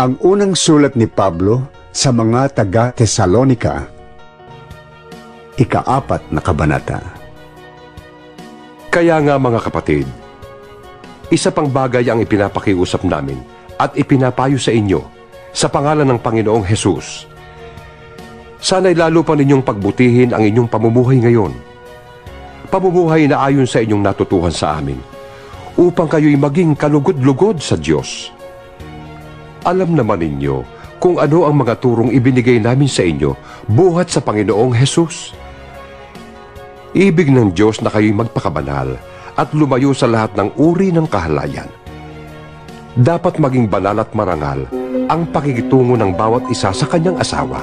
Ang unang sulat ni Pablo sa mga taga Tesalonika, ikaapat na kabanata. Kaya nga mga kapatid, isa pang bagay ang ipinapakiusap namin at ipinapayo sa inyo sa pangalan ng Panginoong Hesus. Sana'y lalo pa ninyong pagbutihin ang inyong pamumuhay ngayon. Pamumuhay na ayon sa inyong natutuhan sa amin upang kayo'y maging kalugod-lugod sa Diyos. Alam naman ninyo kung ano ang mga turong ibinigay namin sa inyo buhat sa Panginoong Hesus. Ibig ng Diyos na kayo'y magpakabanal at lumayo sa lahat ng uri ng kahalayan. Dapat maging banal at marangal ang pakikitungo ng bawat isa sa kanyang asawa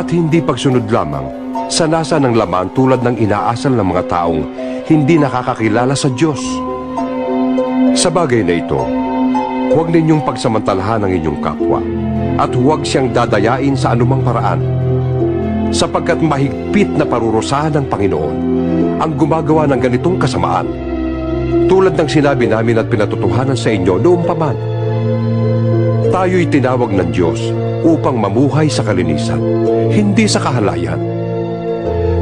at hindi pagsunod lamang sa nasa ng laman tulad ng inaasal ng mga taong hindi nakakakilala sa Diyos. Sa bagay na ito, huwag ninyong pagsamantalahan ang inyong kapwa at huwag siyang dadayain sa anumang paraan sapagkat mahigpit na parurusahan ng Panginoon ang gumagawa ng ganitong kasamaan. Tulad ng sinabi namin at pinatutuhanan sa inyo noong paman. Tayo'y tinawag ng Diyos upang mamuhay sa kalinisan, hindi sa kahalayan.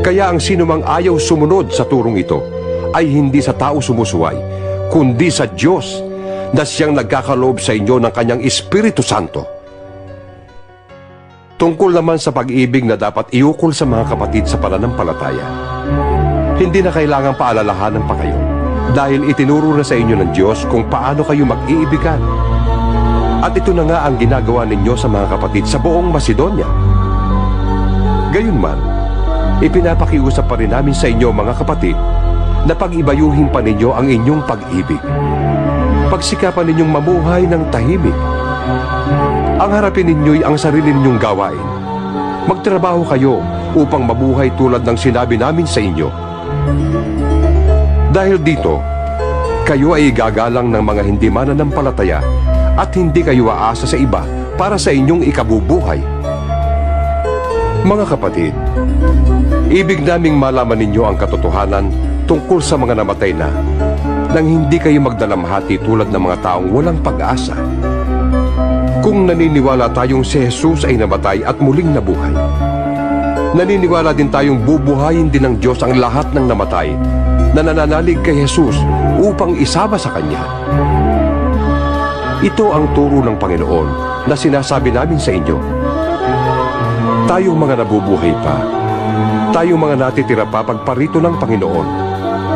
Kaya ang sinumang ayaw sumunod sa turong ito ay hindi sa tao sumusuway, kundi sa Diyos na siyang nagkakaloob sa inyo ng kanyang Espiritu Santo. Tungkol naman sa pag-ibig na dapat iukol sa mga kapatid sa pananampalataya. Hindi na kailangan paalalahanan pa kayo dahil itinuro na sa inyo ng Diyos kung paano kayo mag-iibigan. At ito na nga ang ginagawa ninyo sa mga kapatid sa buong Macedonia. Gayunman, ipinapakiusap pa rin namin sa inyo mga kapatid na pag-ibayuhin pa ninyo ang inyong pag-ibig. Pagsikapan ninyong mamuhay ng tahimik ang harapin ninyo'y ang sarili ninyong gawain. Magtrabaho kayo upang mabuhay tulad ng sinabi namin sa inyo. Dahil dito, kayo ay gagalang ng mga hindi mananampalataya at hindi kayo aasa sa iba para sa inyong ikabubuhay. Mga kapatid, ibig naming malaman ninyo ang katotohanan tungkol sa mga namatay na nang hindi kayo magdalamhati tulad ng mga taong walang pag-asa. Kung naniniwala tayong si Jesus ay namatay at muling nabuhay, naniniwala din tayong bubuhayin din ng Diyos ang lahat ng namatay na nananalig kay Jesus upang isama sa Kanya. Ito ang turo ng Panginoon na sinasabi namin sa inyo. Tayong mga nabubuhay pa, tayong mga natitira pa pagparito ng Panginoon,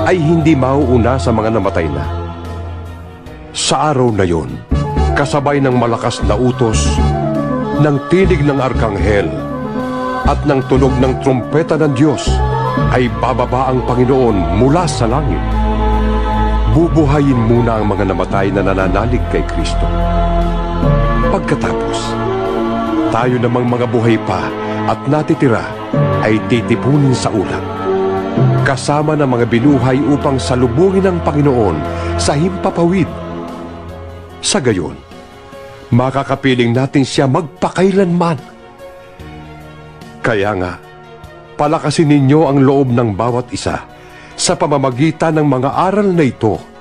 ay hindi mauuna sa mga namatay na. Sa araw na yon, kasabay ng malakas na utos, ng tinig ng arkanghel, at ng tunog ng trumpeta ng Diyos, ay bababa ang Panginoon mula sa langit. Bubuhayin muna ang mga namatay na nananalig kay Kristo. Pagkatapos, tayo namang mga buhay pa at natitira ay titipunin sa ulat. Kasama ng mga binuhay upang salubungin ang Panginoon sa himpapawid sa gayon, makakapiling natin siya magpakailanman. Kaya nga, palakasin ninyo ang loob ng bawat isa sa pamamagitan ng mga aral na ito